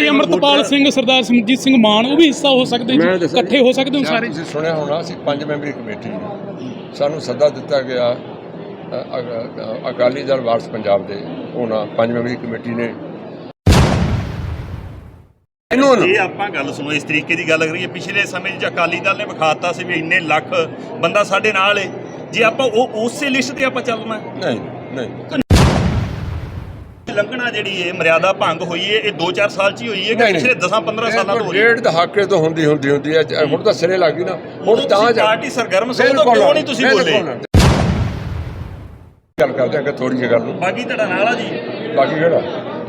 ਭਾਈ ਅਮਰਤਪਾਲ ਸਿੰਘ ਸਰਦਾਰ ਸਿਮਰਜੀਤ ਸਿੰਘ ਮਾਨ ਉਹ ਵੀ ਹਿੱਸਾ ਹੋ ਸਕਦੇ ਮੈਂ ਜੀ ਦੱਸਾਂ ਇਕੱਠੇ ਹੋ ਸਕਦੇ ਹੋ ਸਾਰੇ। ਤੁਸੀਂ ਸੁਣਿਆ ਹੋਣਾ ਅਸੀਂ ਪੰਜ ਮੈਂਬਰੀ ਕਮੇਟੀ ਸਾਨੂੰ ਸੱਦਾ ਦਿੱਤਾ ਗਿਆ ਅ, ਅ, ਅਕਾਲੀ ਦਲ ਵਾਰਸ ਪੰਜਾਬ ਦੇ ਉਹਨਾਂ ਪੰਜ ਮੈਂਬਰੀ ਕਮੇਟੀ ਨੇ। ਇਹਨੂੰ ਜੇ ਆਪਾਂ ਗੱਲ ਸੁਣੋ ਇਸ ਤਰੀਕੇ ਦੀ ਗੱਲ ਕਰੀਏ ਪਿਛਲੇ ਸਮੇਂ 'ਚ ਅਕਾਲੀ ਦਲ ਨੇ ਵਿਖਾਤਾ ਸੀ ਵੀ ਇੰਨੇ ਲੱਖ ਬੰਦਾ ਸਾਡੇ ਨਾਲ ਏ। ਜੇ ਆਪਾਂ ਉਹ ਉਸੇ ਲਿਸਟ ਤੇ ਆਪਾਂ ਚੱਲਣਾ। ਹੈ, ਨਹੀਂ ਨਹੀਂ। ਲੰਘਣਾ ਜਿਹੜੀ ਇਹ ਮਰਿਆਦਾ ਭੰਗ ਹੋਈ ਏ ਇਹ 2-4 ਸਾਲ 'ਚ ਹੀ ਹੋਈ ਏ ਕਿ। ਪਿਛਲੇ 10-15 ਸਾਲਾਂ ਤੋਂ ਹੋ ਰਹੀ ਹੈ ਡੇਢ ਦਹਾਕੇ ਤੋਂ ਹੁੰਦੀ ਹੁੰਦੀ ਹੁੰਦੀ ਹੈ। ਹੁਣ ਤਾਂ ਸਿਰੇ ਲੱਗ ਗਈ ਨਾ ਹੁਣ ਤਾਂ ਪਾਰਟੀ ਸਰਗਰਮ ਸੀ ਬਿਲਕੁਲ ਕਿਉਂ ਨਹੀਂ ਤੁਸੀਂ ਬੋਲੇ। ਗੱਲ ਕਰਦੇ ਆ ਕਿ ਥੋੜੀ ਜਿਹੀ ਗੱਲ ਨੂੰ। ਬਾਗੀ ਤੁਹਾਡਾ ਨਾਲ ਆ ਜੀ? ਬਾਕੀ ਕਿਹੜਾ?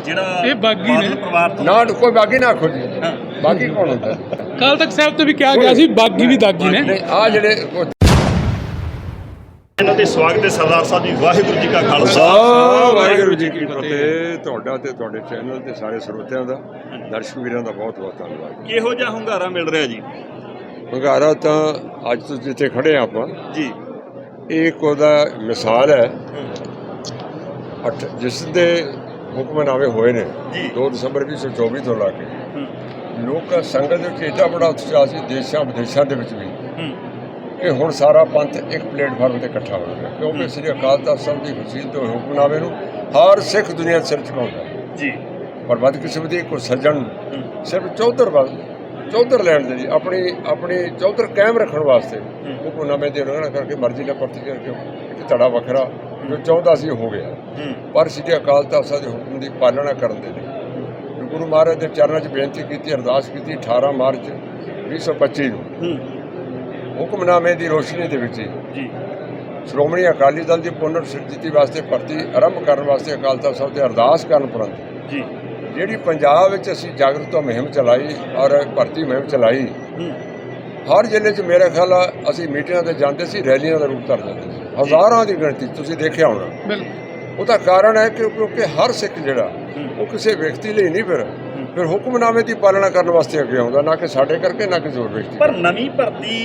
ਜਿਹੜਾ ਇਹ ਬਾਗੀ ਨੇ। ਪਰਿਵਾਰ ਤੋਂ। ਨਾ ਕੋਈ ਬਾਕੀ ਨਾ ਆਖੋ ਜੀ। ਹਾਂ। ਬਾਕੀ ਕੌਣ ਹੁੰਦਾ? ਕੱਲ ਤੱਕ ਸਾਹਿਬ ਤੋਂ ਵੀ ਕਿਹਾ ਗਿਆ ਸੀ ਬਾਗੀ ਵੀ ਦਾਗੀ ਨੇ। ਆ ਜਿਹੜੇ ਇਹਨਾਂ ਦੇ ਸਵਾਗਤ ਹੈ ਸਰਦਾਰ ਸਾਹਿਬ ਜੀ। ਵਾਹਿਗੁਰੂ ਜੀ ਕਾ ਖਾਲਸਾ। ਵਾਹਿਗੁਰੂ ਜੀ ਕੀ ਫਤਿਹ। ਤੁਹਾਡਾ ਤੇ ਤੁਹਾਡੇ ਚੈਨਲ ਤੇ ਸਾਰੇ ਸਰੋਤਿਆਂ ਦਾ ਦਰਸ਼ਕ ਵੀਰਾਂ ਦਾ ਬਹੁਤ ਬਹੁਤ ਧੰਨਵਾਦ। ਕਿਹੋ ਜਿਹਾ ਹੁੰਗਾਰਾ ਮਿਲ ਰਿਹਾ ਜੀ? ਹੰਗਾਰਾ ਤਾਂ ਅੱਜ ਤੋਂ ਜਿੱਥੇ ਖੜੇ ਹਾਂ ਆਪਾਂ ਜੀ। ਇਹ ਇੱਕ ਉਹਦਾ ਮਿਸਾਲ ਹੈ। ਅੱਠ ਜਿਸ ਦੇ ਹੁਕਮਨਾਮੇ ਹੋਏ ਨੇ ਜੀ। 2 ਦਸੰਬਰ 2024 ਤੋਂ ਲਾ ਕੇ। ਲੋਕ ਸੰਗਤ ਦੇ ਵਿੱਚ ਬੜਾ ਉਤਸ਼ਾਹ ਸੀ ਦੇਸ਼ਾਂ ਵਿਦੇਸ਼ਾਂ ਦੇ ਵਿੱਚ ਵੀ। ਕਿ ਹੁਣ ਸਾਰਾ ਪੰਥ ਇੱਕ ਪਲੇਟਫਾਰਮ ਤੇ ਇਕੱਠਾ ਹੋ ਗਿਆ। ਕਿਉਂਕਿ ਸ੍ਰੀ ਅਕਾਲ ਤਖਤ ਸਾਹਿਬ ਦੀ ਖੁਸ਼ੀ ਤੋਂ ਹੁਕਮਨਾਮੇ ਨੂੰ ਹਰ ਸਿੱਖ ਦੁਨੀਆ ਸਿਰ ਝੁਕਾਉਂਦਾ ਹੈ। ਜੀ। ਪਰ ਬਦਕਿਸਮਤੀ ਕੋ ਸੱਜਣ ਸਿਰਫ ਚੌਧਰ ਵੱਲ ਚੌਧਰ ਲੈਣ ਦੇ ਲਈ ਆਪਣੀ ਆਪਣੀ ਚੌਧਰ ਕਾਇਮ ਰੱਖਣ ਵਾਸਤੇ ਹੁਕਮਨਾਮੇ ਦੀ ਉਲੰਘਣਾ ਕਰਕੇ ਮਰਜ਼ੀ ਨਾਲ ਭਰਤੀ ਕਰਕੇ ਇੱਕ ਧੜਾ ਵੱਖਰਾ ਜੋ ਚਾਹੁੰਦਾ ਸੀ ਹੋ ਗਿਆ। ਪਰ ਸ੍ਰੀ ਅਕਾਲ ਤਖਤ ਸਾਹਿਬ ਦੇ ਹੁਕਮ ਦੀ ਪਾਲਣਾ ਕਰਨ ਦੇ ਲਈ ਗੁਰੂ ਮਹਾਰਾਜ ਦੇ ਚਰਨਾਂ 'ਚ ਬੇਨਤੀ ਕੀਤੀ ਅਰਦਾਸ ਕੀਤੀ 18 ਮਾਰਚ 2025 ਨੂੰ। ਹੁਕਮਨਾਮੇ ਦੀ ਰੋਸ਼ਨੀ ਦੇ ਵਿੱਚ ਜੀ। ਸ਼੍ਰੋਮਣੀ ਅਕਾਲੀ ਦਲ ਦੀ ਪੁਨਰ ਸਿਰਜਿਤੀ ਵਾਸਤੇ ਭਰਤੀ ਆਰੰਭ ਕਰਨ ਵਾਸਤੇ ਅਕਾਲ ਤਖਤ ਸਾਹਿਬ ਤੇ ਅਰਦਾਸ ਕਰਨ ਉਪਰੰਤ ਜੀ। ਜਿਹੜੀ ਪੰਜਾਬ ਵਿੱਚ ਅਸੀਂ ਜਾਗਰੂਕਤਾ ਮੁਹਿੰਮ ਚਲਾਈ ਔਰ ਭਰਤੀ ਮੁਹਿੰਮ ਚਲਾਈ ਹਰ ਜ਼ਿਲ੍ਹੇ 'ਚ ਮੇਰੇ ਖਿਆਲ ਆ ਅਸੀਂ ਮੀਟਿੰਗਾਂ ਤੇ ਜਾਂਦੇ ਸੀ ਰੈਲੀਆਂ ਦਾ ਰੂਪ ਧਰ ਜਾਂਦੇ ਸੀ। ਹਜ਼ਾਰਾਂ ਦੀ ਗਿਣਤੀ ਤੁਸੀਂ ਦੇਖਿਆ ਹੋਣਾ। ਬਿਲਕੁਲ। ਉਹਦਾ ਕਾਰਨ ਹੈ ਕਿ ਕਿਉਂਕਿ ਹਰ ਸਿੱਖ ਜਿਹੜਾ ਉਹ ਕਿਸੇ ਵਿਅਕਤੀ ਲਈ ਨਹੀਂ ਫਿਰ ਫਿਰ ਹੁਕਮਨਾਮੇ ਦੀ ਪਾਲਣਾ ਕਰਨ ਵਾਸਤੇ ਅੱਗੇ ਆਉਂਦਾ ਨਾ ਕਿ ਸਾਡੇ ਕਰਕੇ ਨਾ ਕਿਸੇ ਹੋਰ ਵਿਅਕਤੀ ਪਰ ਨਵੀਂ ਭਰਤੀ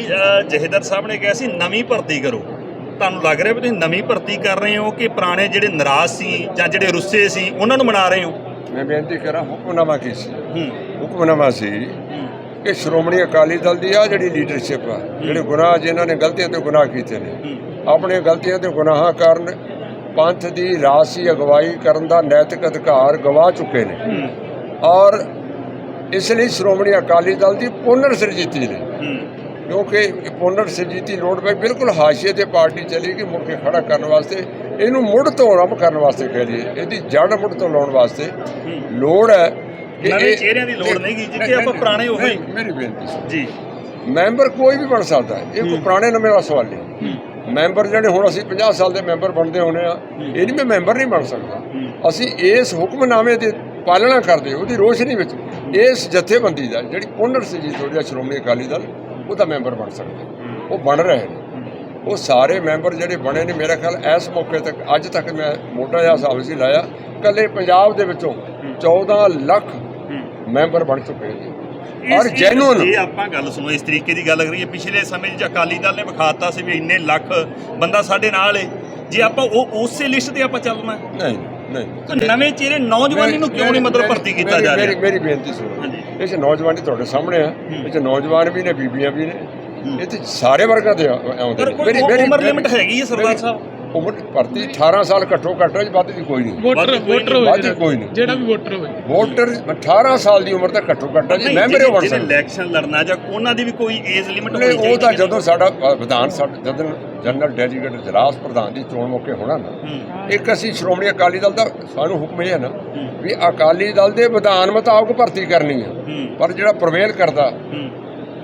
ਜਹੇਦਾਰ ਸਾਹਿਬ ਨੇ ਕਿਹਾ ਸੀ ਨਵੀਂ ਭਰਤੀ ਕਰੋ। ਤੁਹਾਨੂੰ ਲੱਗ ਰਿਹਾ ਵੀ ਤੁਸੀਂ ਨਵੀਂ ਭਰਤੀ ਕਰ ਰਹੇ ਹੋ ਕਿ ਪੁਰਾਣੇ ਜਿਹੜੇ ਨਾਰਾਜ਼ ਸੀ ਜਾਂ ਜਿਹੜੇ ਰੁੱਸੇ ਸੀ ਉਹਨਾਂ ਨੂੰ ਮਨਾ ਰਹੇ ਹੋ? ਮੈਂ ਬੇਨਤੀ ਕਰਾਂ ਹੁਕਮਨਾਮਾ ਕੀ ਸੀ? ਹੁਕਮਨਾਮਾ ਸੀ ਕਿ ਸ਼੍ਰੋਮਣੀ ਅਕਾਲੀ ਦਲ ਦੀ ਆ ਜਿਹੜੀ ਲੀਡਰਸ਼ਿਪ ਆ ਜਿਹੜੇ ਗੁਨਾਹ ਜਿਨ੍ਹਾਂ ਨੇ ਗਲਤੀਆਂ ਤੇ ਗੁਨਾਹ ਕੀਤੇ ਨੇ ਆਪਣੇ ਗਲਤੀਆਂ ਤੇ ਗੁਨਾਹਾਂ ਕਾਰਨ ਪੰਥ ਦੀ ਰਾਸੀ ਅਗਵਾਈ ਕਰਨ ਦਾ ਨੈਤਿਕ ਅਧਿਕਾਰ ਗਵਾ ਚੁੱਕੇ ਨੇ। ਔਰ ਇਸ ਲਈ ਸ਼੍ਰੋਮਣੀ ਅਕਾਲੀ ਦਲ ਦੀ ਪੁਨਰ ਸਿਰਜਿਤੀ ਨੇ। ਹੂੰ। ਕਿਉਂਕਿ ਪੁਨਰ ਸਿਰਜਿਤੀ ਲੋੜ ਪਈ ਬਿਲਕੁਲ ਹਾਸ਼ੀਏ ਤੇ ਪਾਰਟੀ ਚਲੀ ਗਈ ਮੁੜ ਕੇ ਖੜਾ ਕਰਨ ਵਾਸਤੇ। ਇਹਨੂੰ ਮੁੜ ਤੋਂ ਆਰੰਭ ਕਰਨ ਵਾਸਤੇ ਕਹਿ ਲਈਏ ਇਹਦੀ ਜੜ ਮੁੜ ਤੋਂ ਲਾਉਣ ਵਾਸਤੇ ਲੋੜ ਹੈ ਕਿ ਇਹ- ਚਿਹਰਿਆਂ ਦੀ ਲੋੜ ਨਹੀਂ ਗੀ, ਜਿੱਥੇ ਆਪਾਂ ਪੁਰਾਣੇ ਉਹੀ- ਨਹੀਂ, ਮੇਰੀ ਬੇਨਤੀ ਜੀ। ਮੈਂਬਰ ਕੋਈ ਵੀ ਬਣ ਸਕਦਾ ਹੈ। ਇਹ ਕੋਈ ਪੁਰਾਣੇ ਨਵੇਂ ਦਾ ਸਵਾਲ ਨਹੀਂ। ਮੈਂਬਰ ਜਿਹੜੇ ਹੁਣ ਅਸੀਂ 50 ਸਾਲ ਦੇ ਮੈਂਬਰ ਬਣਦੇ ਹੋਣੇ ਆ ਇਹ ਨਹੀਂ ਮੈਂ ਮੈਂਬਰ ਨਹੀਂ ਬਣ ਸਕਦਾ। ਅਸੀਂ ਇਸ ਹੁਕਮਨਾਮੇ ਦੀ ਪਾਲਣਾ ਕਰਦੇ ਉਹਦੀ ਰੋਸ਼ਨੀ ਵਿੱਚ ਇਸ ਜਥੇਬੰਦੀ ਦਾ ਜਿਹੜੀ ਪੁਨਰ ਸਜੀਤ ਹੋ ਰਿਹਾ ਸ਼੍ਰੋਮਣੀ ਅਕਾਲੀ ਦਲ ਉਹਦਾ ਮੈਂਬਰ ਬਣ ਸਕਦਾ। ਉਹ ਬਣ ਰਹੇ ਨੇ। ਉਹ ਸਾਰੇ ਮੈਂਬਰ ਜਿਹੜੇ ਬਣੇ ਨੇ ਮੇਰਾ ਖਿਆਲ ਇਸ ਮੌਕੇ ਤੱਕ ਅੱਜ ਤੱਕ ਮੈਂ ਮੋਟਾ ਜਿਹਾ ਹਿਸਾਬ ਸੀ ਲਾਇਆ ਕੱਲੇ ਪੰਜਾਬ ਦੇ ਵਿੱਚੋਂ 14 ਲੱਖ ਮੈਂਬਰ ਬਣ ਚੁੱਕੇ ਨੇ ਔਰ ਜੈਨੂਨ ਜੇ ਆਪਾਂ ਗੱਲ ਸੁਣੋ ਇਸ ਤਰੀਕੇ ਦੀ ਗੱਲ ਕਰੀਏ ਪਿਛਲੇ ਸਮੇਂ 'ਚ ਅਕਾਲੀ ਦਲ ਨੇ ਵਿਖਾਤਾ ਸੀ ਵੀ ਇੰਨੇ ਲੱਖ ਬੰਦਾ ਸਾਡੇ ਨਾਲ ਏ। ਜੇ ਆਪਾਂ ਉਹ ਉਸੇ ਲਿਸਟ ਤੇ ਆਪਾਂ ਚੱਲਣਾ। ਨਹੀਂ। ਨਹੀਂ ਤਾਂ ਨਵੇਂ ਚਿਹਰੇ ਨੌਜਵਾਨੀ ਨੂੰ ਕਿਉਂ ਨਹੀਂ ਮਤਲਬ ਮੇਰੀ- ਭਰਤੀ ਕੀਤਾ ਮੇਰੀ- ਜਾ ਮੇਰੀ ਰਿਹਾ? ਮੇਰੀ ਬੇਨਤੀ ਸੁਣੋ। 'ਚ ਨੌਜਵਾਨੀ ਤੁਹਾਡੇ ਸਾਹਮਣੇ ਆ। ਇਹ 'ਚ ਨੌਜਵਾਨ ਵੀ ਨੇ ਬੀਬੀਆਂ ਵੀ ਨੇ। ਇਹ ਤੇ ਸਾਰੇ ਵਰਗਾਂ ਦੇ ਆਉਂਦੇ ਕੋਈ ਮੇਰੀ- ਉਮਰ ਮੇਰੀ- ਲਿਮਟ ਹੈਗੀ ਹੈ ਸਰਦਾਰ ਮੇਰੀ- ਸਾਹਿਬ। ਉਮਰ ਭਰਤੀ 18 ਸਾਲ ਘੱਟੋ ਘੱਟ ਹੈ ਵੱਧ ਦੀ ਕੋਈ ਨਹੀਂ। ਵੋਟਰ ਵੱਧ ਕੋਈ ਵੋਟਰ ਨਹੀਂ, ਹੋਵੇ ਵੱਧ ਜਿਹੜਾ- ਕੋਈ ਨਹੀਂ। ਜਿਹੜਾ ਵੀ ਵੋਟਰ ਹੋਵੇ ਵੋਟਰ 18 ਸਾਲ ਦੀ ਉਮਰ ਤੱਕ ਘੱਟੋ ਘੱਟ ਹੈ ਜੀ ਮੈਂਬਰ ਜਿਹੜੇ- ਬਣ ਜਿਹੜੇ ਇਲੈਕਸ਼ਨ ਲੜਨਾ ਜਾਂ ਉਹਨਾਂ ਦੀ ਵੀ ਕੋਈ ਏਜ ਲਿਮਿਟ ਹੋਣੀ ਨਹੀਂ, ਚਾਹੀਦੀ ਉਹ ਤਾਂ। ਜਦੋਂ ਸਾਡਾ ਵਿਧਾਨ ਸਭਾ ਜਦੋਂ ਜਨਰਲ ਡੈਲੀਗੇਟ ਇਜਲਾਸ ਪ੍ਰਧਾਨ ਦੀ ਚੋਣ ਮੌਕੇ ਹੋਣਾ ਨਾ ਇੱਕ ਅਸੀਂ ਸ਼੍ਰੋਮਣੀ ਅਕਾਲੀ ਦਲ ਦਾ ਸਾਨੂੰ ਹੁਕਮ ਇਹ ਹੈ ਨਾ ਵੀ ਅਕਾਲੀ ਦਲ ਦੇ ਵਿਧਾਨ ਮੁਤਾਬਕ ਭਰਤੀ ਕਰਨੀ ਹੈ। ਪਰ ਜਿਹੜਾ ਪ੍ਰਵੇਲ ਕਰਦਾ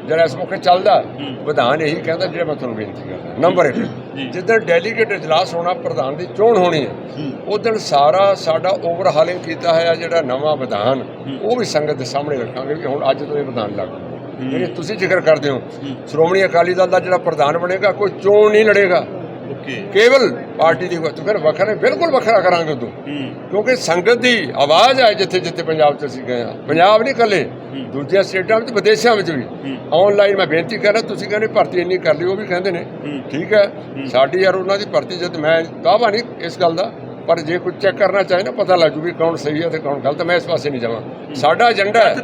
ਜਿਹੜਾ ਇਸ ਮੌਕੇ ਚੱਲਦਾ। ਵਿਧਾਨ ਇਹੀ ਕਹਿੰਦਾ ਜਿਹੜਾ ਮੈਂ ਤੁਹਾਨੂੰ ਬੇਨਤੀ ਕਰਦਾ। ਨੰਬਰ 1 ਜੀ। ਜਿੱਦਾਂ ਡੈਲੀਗੇਟ ਇਜਲਾਸ ਹੋਣਾ ਪ੍ਰਧਾਨ ਦੀ ਚੋਣ ਹੋਣੀ ਹੈ। ਉਦੋਂ ਸਾਰਾ ਸਾਡਾ ਓਵਰਹਾਲਿੰਗ ਕੀਤਾ ਹੋਇਆ ਜਿਹੜਾ ਨਵਾਂ ਵਿਧਾਨ ਉਹ ਵੀ ਸੰਗਤ ਦੇ ਸਾਹਮਣੇ ਰੱਖਾਂਗੇ ਕਿ ਹੁਣ ਅੱਜ ਤੋਂ ਇਹ ਵਿਧਾਨ ਲਾਗੂ ਜਿਹੜੇ ਤੁਸੀਂ ਜ਼ਿਕਰ ਕਰਦੇ ਹੋ ਸ਼੍ਰੋਮਣੀ ਅਕਾਲੀ ਦਲ ਦਾ ਜਿਹੜਾ ਪ੍ਰਧਾਨ ਬਣੇਗਾ ਕੋਈ ਚੋਣ ਨਹੀਂ ਲੜੇਗਾ। ਕੇਵਲ ਪਾਰਟੀ ਦੀ ਤੂੰ ਫਿਰ ਵੱਖਰੇ ਬਿਲਕੁਲ ਵੱਖਰਾ ਕਰਾਂਗੇ ਤੂੰ ਹੂੰ, ਕਿਉਂਕਿ ਸੰਗਤ ਦੀ ਆਵਾਜ਼ ਹੈ ਜਿੱਥੇ ਜਿੱਥੇ ਪੰਜਾਬ 'ਚ ਅਸੀਂ ਗਏ ਹਾਂ। ਪੰਜਾਬ ਨਹੀਂ ਇਕੱਲੇ। ਦੂਜੀਆਂ ਸਟੇਟਾਂ ਵਿੱਚ ਵਿਦੇਸ਼ਾਂ ਵਿੱਚ ਵੀ। ਆਨਲਾਈਨ ਮੈਂ ਬੇਨਤੀ ਕਰ ਰਿਹਾ ਤੁਸੀਂ ਕਹਿੰਦੇ ਭਰਤੀ ਇੰਨੀ ਕਰ ਲਈ ਉਹ ਵੀ ਕਹਿੰਦੇ ਨੇ। ਠੀਕ ਹੈ। ਸਾਡੀ ਯਾਰ ਉਹਨਾਂ ਦੀ ਭਰਤੀ ਜਦ ਮੈਂ ਦਾਵਾ ਨਹੀਂ ਇਸ ਗੱਲ ਦਾ ਪਰ ਜੇ ਕੋਈ ਚੈੱਕ ਕਰਨਾ ਚਾਹੇ ਨਾ ਪਤਾ ਲੱਗ ਜੂ ਵੀ ਕੌਣ ਸਹੀ ਹੈ ਤੇ ਕੌਣ ਗਲਤ ਮੈਂ ਇਸ ਪਾਸੇ ਨਹੀਂ ਜਾਵਾਂ। ਸਾਡਾ ਏਜੰਡਾ ਹੈ।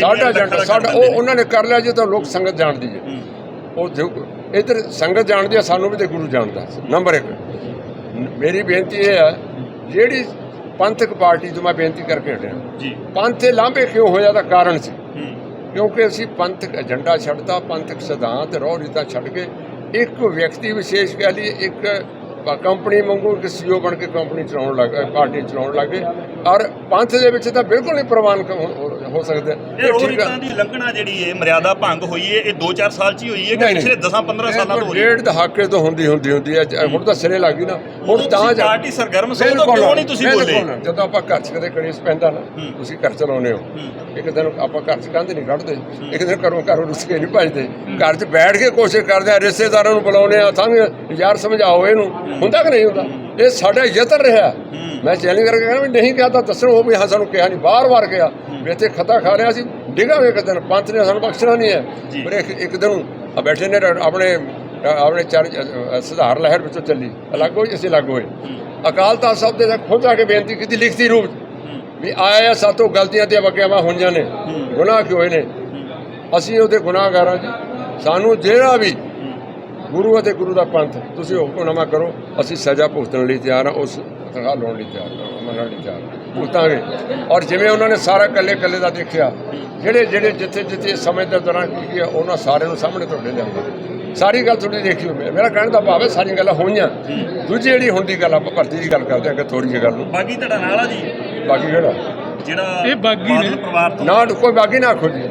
ਸਾਡਾ ਏਜੰਡਾ ਸਾਡਾ ਉਹ ਉਹਨਾਂ ਨੇ ਕਰ ਲਿਆ ਜੇ ਤਾਂ ਲੋਕ ਸੰਗਤ ਜਾਣਦੀ ਹੈ। ਉਹ ਇਧਰ ਸੰਗਤ ਜਾਣਦੀ ਹੈ ਸਾਨੂੰ ਵੀ ਤੇ ਗੁਰੂ ਜਾਣਦਾ। ਨੰਬਰ 1 ਮੇਰੀ ਬੇਨਤੀ ਇਹ ਹੈ ਜਿਹੜੀ ਪੰਥਕ ਪਾਰਟੀ ਤੋਂ ਮੈਂ ਬੇਨਤੀ ਕਰਕੇ ਹਟਿਆ। ਜੀ। ਪੰਥ ਦੇ ਲਾਂਭੇ ਕਿਉਂ ਹੋਇਆ ਦਾ ਕਾਰਨ ਸੀ? ਕਿਉਂਕਿ ਅਸੀਂ ਪੰਥਕ ਏਜੰਡਾ ਛੱਡਤਾ ਪੰਥਕ ਸਿਧਾਂਤ ਰੋਹ ਰੀਤਾਂ ਛੱਡ ਕੇ ਇੱਕ ਵਿਅਕਤੀ ਵਿਸ਼ੇਸ਼ ਕਹਿ ਲਈਏ ਇੱਕ ਕੰਪਨੀ ਵਾਂਗੂ ਇੱਕ ਸੀਓ ਬਣ ਕੇ ਕੰਪਨੀ ਚਲਾਉਣ ਲੱਗ ਪਾਰਟੀ ਚਲਾਉਣ ਲੱਗੇ ਔਰ ਪੰਥ ਦੇ ਵਿੱਚ ਤਾਂ ਬਿਲਕੁਲ ਨਹੀਂ ਪ੍ਰਵਾਨ ਹੋ- ਸਕਦੇ ਇਹ ਆ। ਰੀਤਾਂ ਦੀ ਲੰਘਣਾ ਜਿਹੜੀ ਹੈ ਮਰਿਆਦਾ ਭੰਗ ਹੋਈ ਹੈ ਇਹ 2-4 ਸਾਲ ਚ ਹੀ ਹੋਈ ਹੈ ਕਿ ਪਿਛਲੇ ਨਹੀਂ। 10-15 ਸਾਲਾਂ ਤੋਂ ਹੋ ਰਹੀ ਹੈ ਡੇਢ ਦਹਾਕੇ ਤੋਂ ਹੁੰਦੀ ਹੁੰਦੀ ਹੁੰਦੀ ਹੈ ਹੁਣ ਤਾਂ ਸਿਰੇ ਲੱਗ ਗਈ ਨਾ ਹੁਣ ਤਾਂ ਜਾ ਪਾਰਟੀ ਸਰਗਰਮ ਸੀ ਬਿਲਕੁਲ, ਕਿਉਂ ਨਹੀਂ ਤੁਸੀਂ ਬੋਲੇ। ਜਦੋਂ ਆਪਾਂ ਘਰ 'ਚ ਕਦੇ ਕੜੀਸ ਪੈਂਦਾ ਨਾ। ਤੁਸੀਂ ਘਰ ਚਲਾਉਨੇ ਹੋ। ਇੱਕ ਦਿਨ ਆਪਾਂ ਘਰ 'ਚ ਕੰਧ ਨਹੀਂ ਕੱਢਦੇ ਇੱਕ ਦਿਨ ਘਰੋਂ ਘਰੋਂ ਰੁੱਸ ਕੇ ਨਹੀਂ ਭੱਜਦੇ। ਘਰ 'ਚ ਬੈਠ ਕੇ ਕੋਸ਼ਿਸ਼ ਕਰਦੇ ਆ ਰਿਸ਼ਤੇਦਾਰਾਂ ਨੂੰ ਬੁਲਾਉਨੇ ਆ ਸੰਗ ਯਾਰ ਸਮਝਾਓ ਇਹਨੂੰ। ਹੁੰਦਾ ਕਿ ਨਹੀਂ ਹੁੰਦਾ? ਇਹ ਸਾਡਾ ਯਤਨ ਰਿਹਾ। ਮੈਂ ਚੈਲੰਜ ਕਰਕੇ ਕਹਿੰਦਾ ਵੀ ਨਹੀਂ ਕਿਹਾ ਤਾਂ ਦੱਸੋ ਉਹ ਵੀ ਹਾਂ ਸਾਨੂੰ ਕਿਹਾ ਨਹੀਂ ਬਾਰ-ਬਾਰ ਕਿਹਾ ਵੀ ਇੱਥੇ ਖਤਾ ਖਾ ਰਿਹਾ ਸੀ। ਡਿਗਾਂਗੇ ਇੱਕ ਦਿਨ। ਪੰਥ ਨੇ ਸਾਨੂੰ ਬਖਸ਼ਣਾ ਨਹੀਂ ਹੈ। ਪਰ ਇੱਕ ਦਿਨ ਆ ਬੈਠੇ ਨੇ ਆਪਣੇ ਆਪਣੇ ਚਾਰ ਸੁਧਾਰ ਲਹਿਰ ਵਿੱਚੋਂ ਚੱਲੀ। ਅਲੱਗ ਹੋਈ ਅਸੀਂ ਅਲੱਗ ਹੋਏ। ਅਕਾਲ ਤਖਤ ਸਾਹਿਬ ਦੇ ਖੁਦ ਆ ਕੇ ਬੇਨਤੀ ਕੀਤੀ ਲਿਖਤੀ ਰੂਪ ਵੀ ਆਇਆ ਸਾਤੋਂ ਗਲਤੀਆਂ ਤੇ ਵਗਿਆਵਾਂ ਹੋਈਆਂ ਨੇ। ਗੁਨਾਹ ਕਿਉਂ ਹੋਏ ਨੇ? ਅਸੀਂ ਉਹਦੇ ਗੁਨਾਹਗਾਰਾਂ ਜੀ। ਸਾਨੂੰ ਜਿਹੜਾ ਵੀ ਗੁਰੂ ਅਤੇ ਗੁਰੂ ਦਾ ਪੰਥ ਤੁਸੀਂ ਹੁਕਮਨਾਮਾ ਕਰੋ ਅਸੀਂ ਸਜ਼ਾ ਭੁਗਤਣ ਲਈ ਤਿਆਰ ਹਾਂ ਉਸ ਤਨਖਾਹ ਲਾਉਣ ਲਈ ਤਿਆਰ ਹਾਂ ਮੰਨਣ ਲਈ ਤਿਆਰ ਹਾਂ। ਭੁਗਤਾਂਗੇ। ਔਰ ਜਿਵੇਂ ਉਹਨਾਂ ਨੇ ਸਾਰਾ ਕੱਲੇ ਕੱਲੇ ਦਾ ਦੇਖਿਆ ਜਿਹੜੇ ਜਿਹੜੇ ਜਿੱਥੇ ਜਿੱਥੇ ਸਮੇਂ ਦੇ ਦੌਰਾਨ ਕੀ ਕੀ ਉਹਨਾਂ ਸਾਰਿਆਂ ਨੂੰ ਸਾਹਮਣੇ ਤੁਹਾਡੇ ਲਿਆਉਂਦਾ ਸਾਰੀ ਗੱਲ ਤੁਹਾਡੀ ਦੇਖੀ ਹੋਈ ਮੇਰਾ ਕਹਿਣ ਦਾ ਭਾਵ ਹੈ ਸਾਰੀਆਂ ਗੱਲਾਂ ਹੋਈਆਂ। ਦੂਜੀ ਜਿਹੜੀ ਹੁਣ ਦੀ ਗੱਲ ਆਪਾਂ ਭਰਤੀ ਦੀ ਗੱਲ ਕਰਦੇ ਹਾਂ ਕਿ ਥੋੜੀ ਜਿਹੀ ਗੱਲ ਨੂੰ। ਬਾਗੀ ਧੜਾ ਨਾਲ ਆ ਜੀ? ਬਾਕੀ ਕਿਹੜਾ? ਜਿਹੜਾ ਇਹ ਬਾਗੀ ਨੇ। ਬਾਦਲ ਪਰਿਵਾਰ ਤੋਂ ਨਾ ਕੋਈ ਬਾਕੀ ਨਾ ਆਖੋ ਜੀ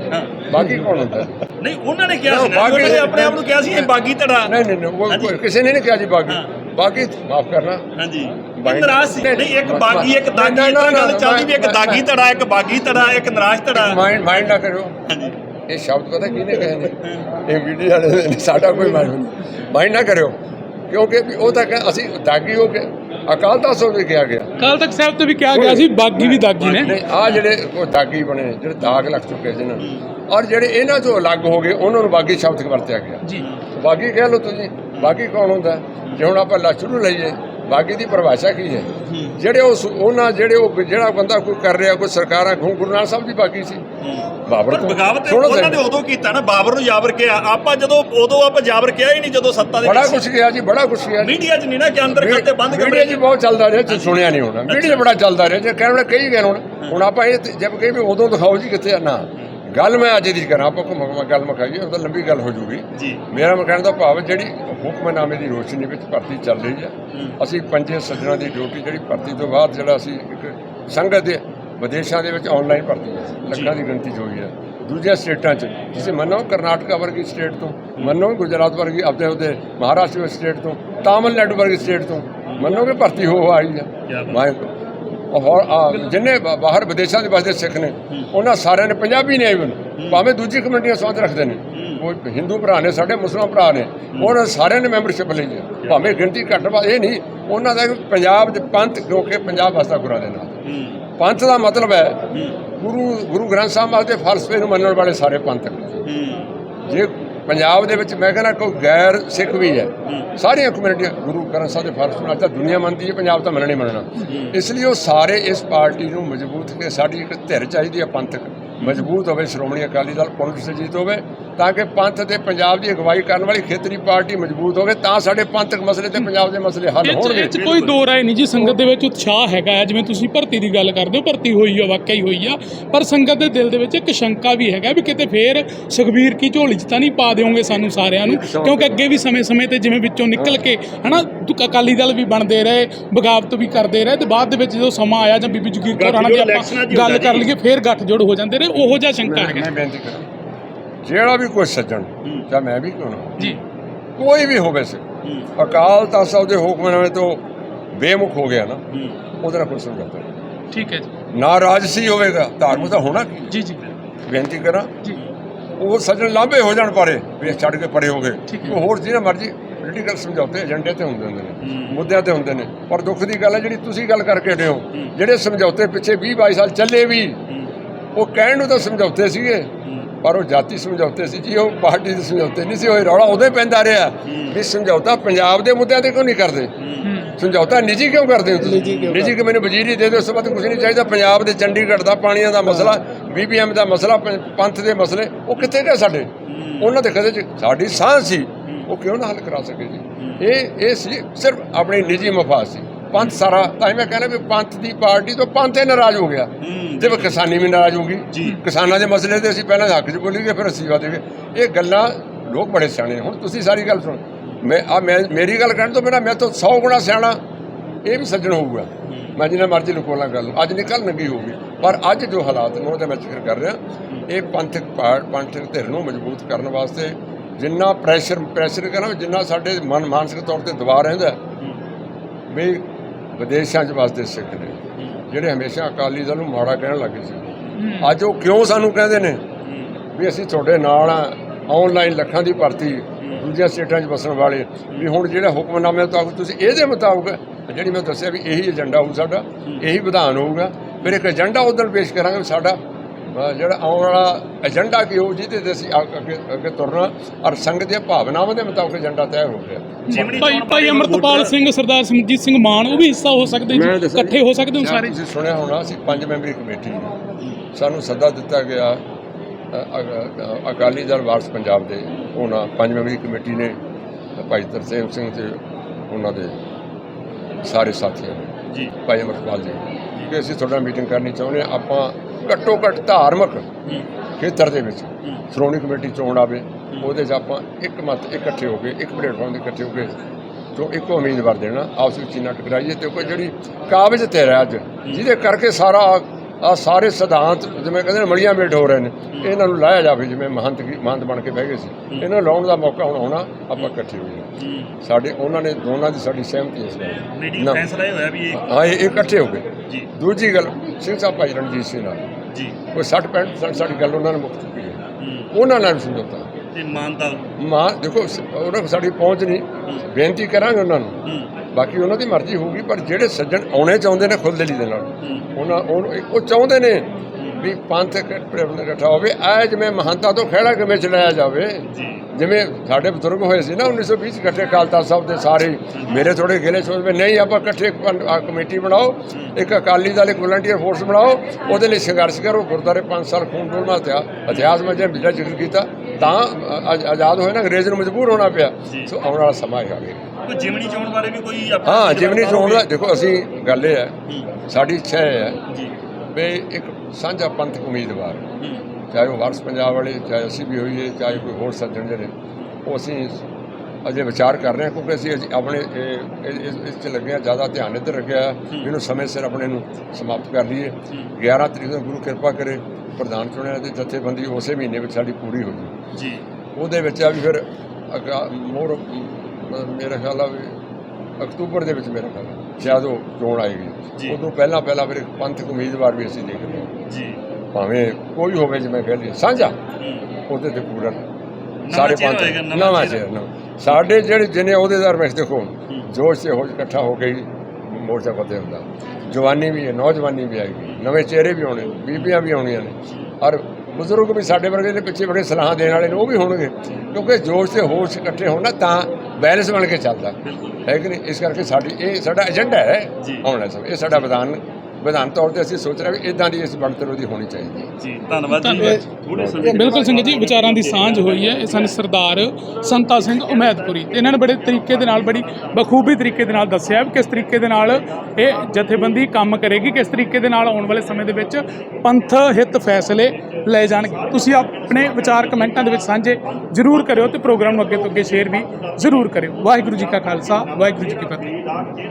ਬਾਕੀ ਕੌਣ ਹੁੰਦਾ ਨਹੀਂ ਉਹਨਾਂ ਨੇ ਕਿਹਾ ਸੀ ਨਾ ਬਾਗੀ- ਉਹਨਾਂ ਨੇ ਆਪਣੇ ਆਪ ਨੂੰ ਕਿਹਾ ਸੀ ਇਹ ਬਾਗੀ ਧੜਾ। ਨਹੀਂ ਨਹੀਂ ਨਹੀਂ, ਉਹ ਹਾਂਜੀ। ਕੋਈ- ਕਿਸੇ ਨੇ ਨਹੀਂ ਕਿਹਾ ਜੀ ਹਾਂ। ਬਾਕੀ ਮਾਫ ਕਰਨਾ। ਹਾਂਜੀ। ਬਾਗੀ- ਨਾਰਾਜ਼ ਸੀ। ਨਹੀਂ, ਇੱਕ ਬਾਗੀ ਇੱਕ ਦਾਗੀ ਨਾ, ਨਾ, ਇਦਾਂ ਗੱਲ ਨਾ, ਚੱਲਦੀ ਵੀ ਇੱਕ ਦਾਗੀ ਧੜਾ ਇੱਕ ਬਾਗੀ ਧੜਾ ਇੱਕ ਨਾਰਾਜ਼ ਧੜਾ। ਮਾਈਂਡ ਮਾਈਂਡ ਨਾ ਕਰਿਓ। ਹਾਂਜੀ। ਇਹ ਸ਼ਬਦ ਪਤਾ ਕਿਹਨੇ ਕਹੇ ਨੇ? ਇਹ ਮੀਡੀਆ ਵਾਲੇ ਨੇ ਸਾਡਾ ਕੋਈ ਮਾਈਂਡ ਨਹੀਂ। ਮਾਈਂਡ ਨਾ ਕਰਿਓ। ਕਿਉਂਕਿ ਵੀ ਉਹ ਤਾਂ ਕਹਿ- ਅਸੀਂ ਦਾਗੀ ਹੋ ਕੇ ਅਕਾਲ ਤਖਤ ਸਾਹਿਬ ਵੀ ਕਿਹਾ ਗਿਆ। ਕਾਲ ਤੱਕ ਸਾਹਿਬ ਤੋਂ ਵੀ ਕਿਹਾ ਗਿਆ ਸੀ ਬਾਗੀ ਵੀ ਦਾਗੀ ਨੇ। ਆ ਜਿਹੜੇ ਉਹ ਦਾਗੀ ਬਣੇ ਜਿਹੜੇ ਦਾਗ ਲੱਗ ਚੁੱਕੇ ਜਿਹਨਾਂ ਨੂੰ। ਔਰ ਜਿਹੜੇ ਇਹਨਾਂ ਤੋਂ ਅਲੱਗ ਹੋ ਗਏ ਉਹਨਾਂ ਨੂੰ ਬਾਗੀ ਸ਼ਬਦ ਵਰਤਿਆ ਗਿਆ। ਜੀ। ਬਾਗੀ ਕਹਿ ਲਓ ਤੁਸੀਂ ਬਾਗੀ ਕੌਣ ਹੁੰਦਾ? ਜੇ ਹੁਣ ਆਪਾਂ ਲਾ ਸ਼ੁਰੂ ਲਈਏ ਬਾਗੀ ਦੀ ਪਰਿਭਾਸ਼ਾ ਕੀ ਹੈ? ਜਿਹੜੇ ਉਸ ਉਹਨਾਂ ਜਿਹੜੇ ਉਹ ਜਿਹੜਾ ਬੰਦਾ ਕੋਈ ਕਰ ਰਿਹਾ ਕੋਈ ਸਰਕਾਰਾਂ ਗੁਰੂ ਗੁਰੂ ਨਾਨਕ ਸਾਹਿਬ ਦੀ ਬਾਗੀ ਸੀ। ਬਾਬਰ ਤੋਂ ਬਗਾਵਤ ਉਹਨਾਂ ਨੇ। ਉਦੋਂ ਕੀਤਾ ਨਾ ਬਾਬਰ ਨੂੰ ਜਾਬਰ ਕਿਹਾ। ਆਪਾਂ ਜਦੋਂ ਉਦੋਂ ਆਪਾਂ ਜਾਬਰ ਕਿਹਾ ਹੀ ਨਹੀਂ ਜਦੋਂ ਸੱਤਾ ਦੇ ਬੜਾ ਕੁਛ ਗਿਆ ਜੀ ਬੜਾ ਕੁਛ ਗਿਆ ਮੀਡੀਆ 'ਚ ਨਹੀਂ ਨਾ ਕਿ ਅੰਦਰ ਖਾਤੇ ਬੰਦ ਮੀਡੀਆ ਕਮਰੇ ਜੀ ਬਹੁਤ ਚੱਲਦਾ ਰਿਹਾ ਤੁਸੀਂ ਸੁਣਿਆ ਨਹੀਂ ਹੋਣਾ। ਮੀਡੀਆ ਬੜਾ ਚੱਲਦਾ ਰਿਹਾ ਜੇ ਕਹਿਣ ਕਈ ਗਏ ਹੁਣ। ਹੁਣ ਆਪਾਂ ਇਹ ਜਦ ਕਹੀ ਵੀ ਉਦੋਂ ਦਿਖਾਓ ਜੀ ਕਿੱਥੇ ਆ ਨਾ। ਗੱਲ ਮੈਂ ਅੱਜ ਦੀ ਕਰਾਂ ਆਪਾਂ ਘੁੰਮ ਘੁੰਮ ਗੱਲ ਮਖਾਈਏ ਉਹ ਤਾਂ ਲੰਬੀ ਗੱਲ ਹੋ ਜੂਗੀ। ਜੀ। ਮੇਰਾ ਮੈਂ ਕਹਿਣ ਦਾ ਭਾਵ ਜਿਹੜੀ ਹੁਕਮਨਾਮੇ ਦੀ ਰੋਸ਼ਨੀ ਵਿੱਚ ਭਰਤੀ ਚੱਲ ਰਹੀ ਹੈ ਅਸੀਂ ਪੰਜੇ ਸੱਜਣਾ ਦੀ ਡਿਊਟੀ ਜਿਹੜੀ ਭਰਤੀ ਤੋਂ ਬਾਅਦ ਜਿਹੜਾ ਅਸੀਂ ਇੱਕ ਸੰਗਤ ਦੇ ਵਿਦੇਸ਼ਾਂ ਦੇ ਵਿੱਚ ਆਨਲਾਈਨ ਭਰਤੀ ਹੈ ਲੱਖਾਂ ਦੀ ਗਿਣਤੀ 'ਚ ਹੋਈ ਹੈ। ਦੂਜੀਆਂ ਸਟੇਟਾਂ 'ਚ ਤੁਸੀਂ ਮੰਨੋ ਕਰਨਾਟਕਾ ਵਰਗੀ ਸਟੇਟ ਤੋਂ ਮੰਨੋ ਗੁਜਰਾਤ ਵਰਗੀ ਆਪਣੇ ਉਹਦੇ ਮਹਾਰਾਸ਼ਟਰ ਸਟੇਟ ਤੋਂ ਤਾਮਿਲਨਾਡੂ ਵਰਗੀ ਸਟੇਟ ਤੋਂ ਮੰਨੋ ਕਿ ਭਰਤੀ ਹੋ ਆਈ ਹੈ। ਮੈਂ ਹੋਰ ਆ, ਜਿੰਨੇ ਬਾ- ਬਾਹਰ ਵਿਦੇਸ਼ਾਂ ਦੇ ਵਸਦੇ ਸਿੱਖ ਨੇ ਉਹਨਾਂ ਸਾਰਿਆਂ ਨੇ ਪੰਜਾਬੀ ਨੇ ਇਵਨ ਭਾਵੇਂ ਦੂਜੀ ਕਮਿਊਨਿਟੀਆਂ ਸੰਬੰਧ ਰੱਖਦੇ ਨੇ। ਉਹ ਹਿੰਦੂ ਭਰਾ ਨੇ ਸਾਡੇ ਮੁਸਲਮਾਨ ਭਰਾ ਨੇ ਉਹਨਾਂ ਸਾਰਿਆਂ ਨੇ ਮੈਂਬਰਸ਼ਿਪ ਲਈ ਹੈ। ਭਾਵੇਂ ਗਿਣਤੀ ਘੱਟ ਵਾ ਇਹ ਨਹੀਂ ਉਹਨਾਂ ਦਾ ਪੰਜਾਬ ਦੇ ਪੰਥ ਕਿਉਂਕਿ ਪੰਜਾਬ ਵਸਦਾ ਗੁਰਾਂ ਦੇ ਨਾਲ। ਪੰਥ ਦਾ ਮਤਲਬ ਹੈ ਗੁਰੂ ਗੁਰੂ ਗ੍ਰੰਥ ਸਾਹਿਬ ਵਾਸਤੇ ਫਲਸਫੇ ਨੂੰ ਮੰਨਣ ਵਾਲੇ ਸਾਰੇ ਪੰਥ ਨੇ। ਜੇ ਪੰਜਾਬ ਦੇ ਵਿੱਚ ਮੈਂ ਕਹਿੰਦਾ ਕੋਈ ਗੈਰ ਸਿੱਖ ਵੀ ਹੈ। ਸਾਰੀਆਂ ਕਮਿਊਨਿਟੀਆਂ ਗੁਰੂ ਗ੍ਰੰਥ ਸਾਹਿਬ ਦੇ ਫਰਜ਼ ਨੂੰ ਅੱਜ ਤਾਂ ਦੁਨੀਆ ਮੰਨਦੀ ਹੈ ਪੰਜਾਬ ਤਾਂ ਮੰਨਣਾ ਹੀ ਮੰਨਣਾ। ਇਸ ਲਈ ਉਹ ਸਾਰੇ ਇਸ ਪਾਰਟੀ ਨੂੰ ਮਜ਼ਬੂਤ ਕੇ ਸਾਡੀ ਇੱਕ ਧਿਰ ਚਾਹੀਦੀ ਹੈ ਪੰਥਕ। ਮਜ਼ਬੂਤ ਹੋਵੇ ਸ਼੍ਰੋਮਣੀ ਅਕਾਲੀ ਦਲ ਪੁਲਿਸ ਸੁਰਜੀਤ ਹੋਵੇ ਤਾਂ ਕਿ ਪੰਥ ਤੇ ਪੰਜਾਬ ਦੀ ਅਗਵਾਈ ਕਰਨ ਵਾਲੀ ਖੇਤਰੀ ਪਾਰਟੀ ਮਜ਼ਬੂਤ ਹੋਵੇ ਤਾਂ ਸਾਡੇ ਪੰਥਕ ਮਸਲੇ ਤੇ ਪੰਜਾਬ ਦੇ ਮਸਲੇ ਹੱਲ ਹੋਣਗੇ। ਇਹ 'ਚ ਕੋਈ ਦੋ ਰਾਏ ਨਹੀਂ ਜੀ ਸੰਗਤ ਦੇ ਵਿੱਚ ਉਤਸ਼ਾਹ ਹੈਗਾ ਹੈ। ਜਿਵੇਂ ਤੁਸੀਂ ਭਰਤੀ ਦੀ ਗੱਲ ਕਰਦੇ ਹੋ ਭਰਤੀ ਹੋਈ ਆ ਵਾਕਿਆ ਹੀ ਹੋਈ ਆ। ਪਰ ਸੰਗਤ ਦੇ ਦਿਲ ਦੇ ਵਿੱਚ ਇੱਕ ਸ਼ੰਕਾ ਵੀ ਹੈਗਾ ਵੀ ਕਿਤੇ ਫੇਰ ਸੁਖਬੀਰ ਕੀ ਝੋਲੀ 'ਚ ਤਾਂ ਨਹੀਂ ਪਾ ਦਿਓਗੇ ਸਾਨੂੰ ਸਾਰਿਆਂ ਨੂੰ? ਕਿਉਂਕਿ ਅੱਗੇ ਵੀ ਸਮੇਂ-ਸਮੇਂ ਤੇ ਜਿਵੇਂ ਵਿੱਚੋਂ ਨਿਕਲ ਕੇ ਹਨਾ ਅਕਾਲੀ ਦਲ ਵੀ ਬਣਦੇ ਰਹੇ ਬਗਾਵਤ ਵੀ ਕਰਦੇ ਰਹੇ ਤੇ ਬਾਅਦ ਦੇ ਵਿੱਚ ਜਦੋਂ ਸਮਾਂ ਆਇਆ ਜਾਂ ਬੀਬੀ ਜਗੀਰ ਕੌਰ ਹਨਾ ਦੀ ਆਪਾਂ ਗੱਲ ਕਰ ਲਈਏ ਫੇਰ ਗੱਠਜੋੜ ਹੋ ਜਾਂਦੇ ਰਹੇ ਉਹੋ ਜਿਹਾ ਸ਼ੰਕਾ ਹੈਗਾ। ਮੈਂ ਬੇਨਤੀ ਕਰਾਂ। ਜਿਹੜਾ ਵੀ ਕੋਈ ਸੱਜਣ ਜਾਂ ਮੈਂ ਵੀ ਕਿਉਂ ਨਾ ਜੀ। ਕੋਈ ਵੀ ਹੋਵੇ ਸੇ। ਅਕਾਲ ਤਖਤ ਸਾਹਿਬ ਦੇ ਹੁਕਮਨਾਮੇ ਤੋਂ ਬੇਮੁਖ ਹੋ ਗਿਆ ਨਾ ਉਹਦੇ ਨਾਲ ਕੋਈ ਸਮਝੌਤਾ ਠੀਕ ਹੈ ਜੀ। ਨਾ ਰਾਜਸੀ ਹੋਵੇਗਾ ਧਾਰਮਿਕ ਤਾਂ ਹੋਣਾ ਜੀ ਜੀ। ਬੇਨਤੀ ਕਰਾਂ। ਜੀ। ਉਹ ਸੱਜਣ ਲਾਂਭੇ ਹੋ ਜਾਣ ਪਾਰੇ ਵੀ ਛੱਡ ਕੇ ਪਰੇ ਹੋ ਗਏ। ਉਹ ਹੋਰ ਜਿਹਨਾਂ ਮਰਜ਼ੀ ਪੋਲੀਟੀਕਲ ਸਮਝੌਤੇ ਏਜੰਡੇ ਤੇ ਹੁੰਦੇ ਹੁੰਦੇ ਨੇ ਮੁੱਦਿਆਂ ਤੇ ਹੁੰਦੇ ਨੇ। ਪਰ ਦੁੱਖ ਦੀ ਗੱਲ ਹੈ ਜਿਹੜੀ ਤੁਸੀਂ ਗੱਲ ਕਰਕੇ ਹਟੇ ਹੋ ਜਿਹੜੇ ਸਮਝੌਤੇ ਪਿੱਛੇ 20 22 ਸਾਲ ਚੱਲੇ ਵੀ ਉਹ ਕਹਿਣ ਨੂੰ ਤਾਂ ਸਮਝੌਤੇ ਸੀਗੇ। ਪਰ ਉਹ ਜਾਤੀ ਸਮਝੌਤੇ ਸੀ ਜੀ ਉਹ ਪਾਰਟੀ ਦੇ ਸਮਝੌਤੇ ਨਹੀਂ ਸੀ ਹੋਏ ਰੌਲਾ ਉਦੋਂ ਹੀ ਪੈਂਦਾ ਰਿਹਾ ਵੀ ਸਮਝੌਤਾ ਪੰਜਾਬ ਦੇ ਮੁੱਦਿਆਂ ਤੇ ਕਿਉਂ ਨਹੀਂ ਕਰਦੇ? ਸਮਝੌਤਾ ਨਿੱਜੀ ਕਿਉਂ ਕਰਦੇ ਹੋ ਤੁਸੀਂ? ਨਿੱਜੀ ਕਿ ਮੈਨੂੰ ਵਜ਼ੀਰ ਦੇ ਦਿਓ ਉਸ ਤੋਂ ਬਾਅਦ ਕੁਝ ਨਹੀਂ ਚਾਹੀਦਾ। ਪੰਜਾਬ ਦੇ ਚੰਡੀਗੜ੍ਹ ਦਾ ਪਾਣੀਆਂ ਦਾ ਮਸਲਾ ਬੀਬੀਐਮ ਦਾ ਮਸਲਾ ਪੰਥ ਦੇ ਮਸਲੇ ਉਹ ਕਿੱਥੇ ਗਏ ਸਾਡੇ? ਉਹਨਾਂ ਦੇ ਕਦੇ ਚ ਸਾਡੀ ਸਾਂਝ ਸੀ। ਉਹ ਕਿਉਂ ਨਾ ਹੱਲ ਕਰਾ ਸਕੇ ਜੀ? ਇਹ ਇਹ ਸੀ ਸਿਰਫ ਆਪਣੀ ਨਿੱਜੀ ਮਫਾਦ ਸੀ। ਪੰਥ ਸਾਰਾ ਤਾਂ ਮੈਂ ਕਹਿੰਦਾ ਵੀ ਪੰਥ ਦੀ ਪਾਰਟੀ ਤੋਂ ਪੰਥ ਹੀ ਨਾਰਾਜ਼ ਹੋ ਗਿਆ। ਜਿਵੇਂ ਕਿਸਾਨੀ ਵੀ ਨਾਰਾਜ਼ ਹੋ ਗਈ ਕਿਸਾਨਾਂ ਦੇ ਮਸਲੇ ਤੇ ਅਸੀਂ ਪਹਿਲਾਂ ਹੱਕ 'ਚ ਬੋਲੀ ਗਏ ਫਿਰ ਅਸੀਂ ਵਾਦੇ ਗਏ ਇਹ ਗੱਲਾਂ ਲੋਕ ਬੜੇ ਸਿਆਣੇ ਹੁਣ ਤੁਸੀਂ ਸਾਰੀ ਗੱਲ ਸੁਣ। ਮੈਂ ਆ ਮੈਂ ਮੇਰੀ ਗੱਲ ਕਰਨ ਤੋਂ ਬਿਨਾਂ ਮੈਂ ਤਾਂ 100 ਗੁਣਾ ਸਿਆਣਾ। ਇਹ ਵੀ ਸੱਜਣ ਹੋਊਗਾ। ਮੈਂ ਜਿੰਨਾ ਮਰਜ਼ੀ ਲੁਕੋਲਾਂ ਕਰ ਲੂੰ ਅੱਜ ਨਿਕਲ ਨੰਗੀ ਹੋਊਗੀ। ਪਰ ਅੱਜ ਜੋ ਹਾਲਾਤ ਨੇ ਉਹਦਾ ਮੈਂ ਜ਼ਿਕਰ ਕਰ ਰਿਹਾ। ਇਹ ਪੰਥਕ ਪੰਥਕ ਧਿਰ ਨੂੰ ਮਜ਼ਬੂਤ ਕਰਨ ਵਾਸਤੇ ਜਿੰਨਾ ਪ੍ਰੈਸ਼ਰ ਪ੍ਰੈਸ਼ਰ ਕਰਾਂ ਜਿੰਨਾ ਸਾਡੇ ਮਨ ਮਾਨਸਿਕ ਤੌਰ ਤੇ ਦਬਾਅ ਰਹਿੰਦਾ। ਵੀ ਵਿਦੇਸ਼ਾਂ 'ਚ ਵਸਦੇ ਸਿੱਖ ਨੇ ਜਿਹੜੇ ਹਮੇਸ਼ਾ ਅਕਾਲੀ ਦਲ ਨੂੰ ਮਾੜਾ ਕਹਿਣ ਲੱਗੇ ਸੀ। ਅੱਜ ਉਹ ਕਿਉਂ ਸਾਨੂੰ ਕਹਿੰਦੇ ਨੇ? ਵੀ ਅਸੀਂ ਤੁਹਾਡੇ ਨਾਲ ਆ ਆਨਲਾਈਨ ਲੱਖਾਂ ਦੀ ਭਰਤੀ ਦੂਜੀਆਂ ਸਟੇਟਾਂ 'ਚ ਵਸਣ ਵਾਲੇ। ਵੀ ਹੁਣ ਜਿਹੜਾ ਹੁਕਮਨਾਮੇ ਮੁਤਾਬਕ ਤੁਸੀਂ ਇਹਦੇ ਮੁਤਾਬਕ ਜਿਹੜੀ ਮੈਂ ਦੱਸਿਆ ਵੀ ਇਹੀ ਏਜੰਡਾ ਹੋਊ ਸਾਡਾ ਇਹੀ ਵਿਧਾਨ ਹੋਊਗਾ। ਫਿਰ ਇੱਕ ਏਜੰਡਾ ਉਦੋਂ ਪੇਸ਼ ਕਰਾਂਗੇ ਸਾਡਾ ਜਿਹੜਾ ਆਉਣ ਵਾਲਾ ਏਜੰਡਾ ਕੀ ਹੋਊ ਜਿਹਦੇ ਤੇ ਅਸੀਂ ਅੱਗ- ਤੁਰਨਾ ਔਰ ਸੰਗਤ ਦੀਆਂ ਭਾਵਨਾਵਾਂ ਦੇ ਮੁਤਾਬਕ ਏਜੰਡਾ ਤੈਅ ਹੋ ਗਿਆ। ਭਾਈ ਭਾਈ ਅਮਰਤਪਾਲ ਸਿੰਘ ਸਰਦਾਰ ਸਿਮਰਜੀਤ ਸਿੰਘ ਮਾਨ ਉਹ ਵੀ ਹਿੱਸਾ ਹੋ ਸਕਦੇ ਜੀ ਇਕੱਠੇ ਹੋ ਸਕਦੇ ਹੋ ਸਾਰੇ? ਤੁਸੀਂ ਸੁਣਿਆ ਹੋਣਾ ਅਸੀਂ ਪੰਜ ਮੈਂਬਰੀ ਕਮੇਟੀ ਸਾਨੂੰ ਸੱਦਾ ਦਿੱਤਾ ਗਿਆ ਅਕਾਲੀ ਦਲ ਵਾਰਸ ਪੰਜਾਬ ਦੇ ਉਹਨਾਂ ਪੰਜ ਮੈਂਬਰੀ ਕਮੇਟੀ ਨੇ ਭਾਈ ਤਰਸੇਮ ਸਿੰਘ ਤੇ ਉਹਨਾਂ ਦੇ ਸਾਰੇ ਸਾਥੀਆਂ ਨੇ। ਜੀ। ਭਾਈ ਅਮਰਪਾਲ ਜੀ ਕਿ ਅਸੀਂ ਤੁਹਾਡਾ ਮੀਟਿੰਗ ਕਰਨੀ ਚਾਹੁੰਦੇ ਹਾਂ। ਆਪਾਂ ਘੱਟੋ ਘੱਟ ਧਾਰਮਿਕ ਖੇਤਰ ਦੇ ਵਿੱਚ ਸ਼੍ਰੋਮਣੀ ਕਮੇਟੀ ਚੋਣ ਆਵੇ ਉਹਦੇ 'ਚ ਆਪਾਂ ਇੱਕ ਮਤ ਇਕੱਠੇ ਹੋ ਕੇ ਇੱਕ ਪਲੇਟਫਾਰਮ ਤੇ ਇਕੱਠੇ ਹੋ ਕੇ ਜੋ ਇੱਕੋ ਉਮੀਦਵਾਰ ਦੇਣਾ ਆਪਸ ਵਿੱਚ ਨਾ ਟਕਰਾਈਏ ਤੇ ਕੋਈ ਜਿਹੜੀ ਕਾਬਜ਼ ਤੇ ਰਿਹਾ ਅੱਜ ਜਿਹਦੇ ਕਰਕੇ ਸਾਰਾ ਆ ਸਾਰੇ ਸਿਧਾਂਤ ਜਿਵੇਂ ਕਹਿੰਦੇ ਨੇ ਮੜੀਆਂ ਮੇਟ ਹੋ ਰਹੇ ਨੇ ਇਹਨਾਂ ਨੂੰ ਲਾਇਆ ਜਾਵੇ ਜਿਵੇਂ ਮਹੰਤ ਮਹੰਤ ਬਣ ਕੇ ਬਹਿ ਗਏ ਸੀ। ਇਹਨਾਂ ਨੂੰ ਲਾਉਣ ਦਾ ਮੌਕਾ ਹੁਣ ਆਉਣਾ ਆਪਾਂ ਇਕੱਠੇ ਹੋਈਏ। ਸਾਡੇ ਉਹਨਾਂ ਨੇ ਦੋਨਾਂ ਦੀ ਸਾਡੀ ਸਹਿਮਤੀ ਇਸ ਗੱਲ। ਫੈਸਲਾ ਇਹ ਹੋਇਆ ਵੀ ਇਹ ਹਾਂ ਇਹ ਇਕੱਠੇ ਹੋ ਗਏ। ਜੀ। ਦੂਜੀ ਗੱਲ ਸਿੰਘ ਸਾਹਿਬ ਭਾਈ ਰਣਜੀਤ ਸਿੰਘ ਨਾਲ। ਜੀ। ਕੋਈ 60 65 ਸਾਡੀ ਗੱਲ ਉਹਨਾਂ ਨੇ ਮੁੱਕ ਚੁੱਕੀ ਹੈ। ਉਹਨਾਂ ਨਾਲ ਸਮਝੌਤਾ। ਤੇ ਮਾਨਤਾ ਮਾਂ ਦੇਖੋ ਸ- ਉਹਨਾਂ ਕੋਲ ਸਾਡੀ ਪਹੁੰਚ ਨਹੀਂ। ਬੇਨਤੀ ਕਰਾਂਗੇ ਉਹਨਾਂ ਨੂੰ। ਹੂੰ। ਬਾਕੀ ਉਹਨਾਂ ਦੀ ਮਰਜ਼ੀ ਹੋਊਗੀ ਪਰ ਜਿਹੜੇ ਸੱਜਣ ਆਉਣੇ ਚਾਹੁੰਦੇ ਨੇ ਖੁੱਲ੍ਹ ਦਿਲੀ ਦੇ ਨਾਲ। ਹੂੰ। ਉਹਨਾਂ ਉਹ ਉਹ ਚਾਹੁੰਦੇ ਨੇ ਵੀ ਪੰਥ ਪ੍ਰੇਮ ਇਕੱਠਾ ਹੋਵੇ। ਐ ਜਿਵੇਂ ਮਹੰਤਾ ਤੋਂ ਖਹਿੜਾ ਕਿਵੇਂ ਚਲਾਇਆ ਜਾਵੇ ਜਿਵੇਂ ਸਾਡੇ ਬਜ਼ੁਰਗ ਹੋਏ ਸੀ ਨਾ 1920 ਚ ਇਕੱਠੇ ਅਕਾਲਤਾ ਸਾਹਿਬ ਦੇ ਸਾਰੇ ਮੇਰੇ ਥੋੜੇ ਗਿਲੇ ਸੋਚਦੇ ਨਹੀਂ ਆਪਾਂ ਇਕੱਠੇ ਕਮੇਟੀ ਬਣਾਓ ਇੱਕ ਅਕਾਲੀ ਦਲ ਇੱਕ ਵਲੰਟੀਅਰ ਫੋਰਸ ਬਣਾਓ ਉਹਦੇ ਲਈ ਸੰਘਰਸ਼ ਕਰੋ। ਗੁਰਦਾਰੇ 5 ਸਾਲ ਖੂਨ ਡੋਲਣਾ ਤਿਆ ਇਤਿਹਾਸ ਮੈਂ ਜਿਵੇਂ ਜਿਹੜਾ ਜ਼ਿਕਰ ਕੀਤਾ ਤਾਂ ਆਜ਼ਾਦ ਹੋਏ ਨਾ ਅੰਗਰੇਜ਼ ਨੂੰ ਮਜਬੂਰ ਹੋਣਾ ਪਿਆ। ਸੋ ਆਉਣ ਵਾਲਾ ਸਮਾਂ ਹੀ ਆ ਗਿਆ ਕੋਈ ਜਿਮਣੀ ਚੋਣ ਬਾਰੇ ਵੀ ਕੋਈ ਹਾਂ ਜਿਮਨੀ ਚੋਣ ਦਾ ਦੇਖੋ ਅਸੀਂ ਗੱਲ ਇਹ ਹੈ। ਸਾਡੀ ਇੱਛਾ ਹੈ ਜੀ। ਵੀ ਇੱਕ ਸਾਂਝਾ ਪੰਥਕ ਉਮੀਦਵਾਰ। ਚਾਹੇ ਉਹ ਵਾਰਸ ਪੰਜਾਬ ਵਾਲੇ ਚਾਹੇ ਅਸੀਂ ਵੀ ਹੋਈਏ ਚਾਹੇ ਕੋਈ ਹੋਰ ਸੱਜਣ ਜਿਹੜੇ ਉਹ ਅਸੀਂ ਅਜੇ ਵਿਚਾਰ ਕਰ ਰਹੇ ਹਾਂ ਕਿਉਂਕਿ ਅਸੀਂ ਆਪਣੇ ਇਸ ਇਸ 'ਚ ਲੱਗੇ ਹਾਂ ਜ਼ਿਆਦਾ ਧਿਆਨ ਇੱਧਰ ਰੱਖਿਆ ਇਹਨੂੰ ਸਮੇਂ ਸਿਰ ਆਪਣੇ ਨੂੰ ਸਮਾਪਤ ਕਰ ਲਈਏ। 11 ਤਰੀਕ ਨੂੰ ਗੁਰੂ ਕਿਰਪਾ ਕਰੇ ਪ੍ਰਧਾਨ ਚੁਣਿਆ ਤੇ ਜਥੇਬੰਦੀ ਉਸੇ ਮਹੀਨੇ ਵਿੱਚ ਸਾਡੀ ਪੂਰੀ ਹੋ ਗਈ ਜੀ। ਉਹਦੇ ਵਿੱਚ ਆ ਵੀ ਫਿਰ ਮੋਰ ਮੇਰਾ ਖਿਆਲ ਆ ਵੀ ਅਕਤੂਬਰ ਦੇ ਵਿੱਚ ਮੇਰਾ ਖਿਆਲ ਆ, ਸ਼ਾਇਦ ਉਹ ਚੋਣ। ਆਏਗੀ ਉਦੋਂ ਪਹਿਲਾਂ ਪਹਿਲਾਂ ਫਿਰ ਪੰਥਕ ਉਮੀਦਵਾਰ ਵੀ ਅਸੀਂ ਦੇਖ ਰਹੇ ਹਾਂ। ਜੀ। ਭਾਵੇਂ ਕੋਈ ਹੋਵੇ ਜਿਵੇਂ ਕਹਿ ਲਈਏ ਸਾਂਝਾ। ਉਹਦੇ ਤੇ ਪੂਰਨ ਚਿਹਰਾ ਹੋਏਗਾ, ਨਵਾਂ ਨਵਾਂ। ਸਾਡੇ ਜਿਹੜੇ ਜਿਨੇ ਅਹੁਦੇਦਾਰ ਵਿੱਚ ਦੇਖੋ ਜੋਸ਼ ਤੇ ਹੋਸ਼ ਇਕੱਠਾ ਹੋ ਗਈ ਮੋਰਚਾ ਫਤਿਹ ਹੁੰਦਾ। ਜਵਾਨੀ ਵੀ ਹੈ ਨੌਜਵਾਨੀ ਵੀ ਆਏਗੀ। ਨਵੇਂ ਚਿਹਰੇ ਵੀ ਆਉਣੇ ਬੀਬੀਆਂ ਵੀ ਆਉਣੀਆਂ ਨੇ। ਔਰ ਬਜ਼ੁਰਗ ਵੀ ਸਾਡੇ ਵਰਗੇ ਦੇ ਪਿੱਛੇ ਬੜੇ ਸਲਾਹਾਂ ਦੇਣ ਵਾਲੇ ਨੇ ਉਹ ਵੀ ਹੋਣਗੇ। ਕਿਉਂਕਿ ਜੋਸ਼ ਤੇ ਹੋਸ਼ ਇਕੱਠੇ ਹੋਣ ਨਾ ਤਾਂ ਬੈਲੈਂਸ ਬਣ ਕੇ ਚੱਲਦਾ। ਹੈ ਕਿ ਨਹੀਂ? ਇਸ ਕਰਕੇ ਸਾਡੀ ਇਹ ਸਾਡਾ ਏਜੰਡਾ ਹੈ। ਆਉਣ ਵਾਲਾ ਸਮਾਂ। ਇਹ ਸਾਡਾ ਵਿਧਾਨ ਵਿਧਾਨ ਤੌਰ ਤੇ ਅਸੀਂ ਸੋਚ ਰਹੇ ਵੀ ਇਦਾਂ ਦੀ ਇਸ ਬਣਤਰ ਉਹਦੀ ਹੋਣੀ ਚਾਹੀਦੀ ਹੈ। ਜੀ ਧੰਨਵਾਦ ਜੀ। ਧੰਨਵਾਦ। ਥੋੜੇ ਸਮੇਂ ਬਿਲਕੁਲ ਸਿੰਘ ਜੀ ਵਿਚਾਰਾਂ ਦੀ ਸਾਂਝ ਹੋਈ ਹੈ। ਇਹ ਸਨ ਸਰਦਾਰ ਸੰਤਾ ਸਿੰਘ ਉਮੈਦਪੁਰੀ। ਤੇ ਇਹਨਾਂ ਨੇ ਬੜੇ ਤਰੀਕੇ ਦੇ ਨਾਲ ਬੜੀ ਬਖੂਬੀ ਤਰੀਕੇ ਦੇ ਨਾਲ ਦੱਸਿਆ ਵੀ ਕਿਸ ਤਰੀਕੇ ਦੇ ਨਾਲ ਇਹ ਜਥੇਬੰਦੀ ਕੰਮ ਕਰੇਗੀ ਕਿਸ ਤਰੀਕੇ ਦੇ ਨਾਲ ਆਉਣ ਵਾਲੇ ਸਮੇਂ ਦੇ ਵਿੱਚ ਪੰਥ ਹਿੱਤ ਫੈਸਲੇ ਲਏ ਜਾਣਗੇ। ਤੁਸੀਂ ਆਪਣੇ ਵਿਚਾਰ ਕਮੈਂਟਾਂ ਦੇ ਵਿੱਚ ਸਾਂਝੇ ਜ਼ਰੂਰ ਕਰਿਓ ਤੇ ਪ੍ਰੋਗਰਾਮ ਨੂੰ ਅੱਗੇ ਤੋਂ ਅੱਗੇ ਸ਼ੇਅਰ ਵੀ ਜ਼ਰੂਰ ਕਰਿਓ। ਵਾਹਿਗੁਰੂ ਜੀ ਕਾ ਖਾਲਸਾ ਵਾਹਿਗੁਰੂ ਜੀ ਕੀ ਫਤਿਹ।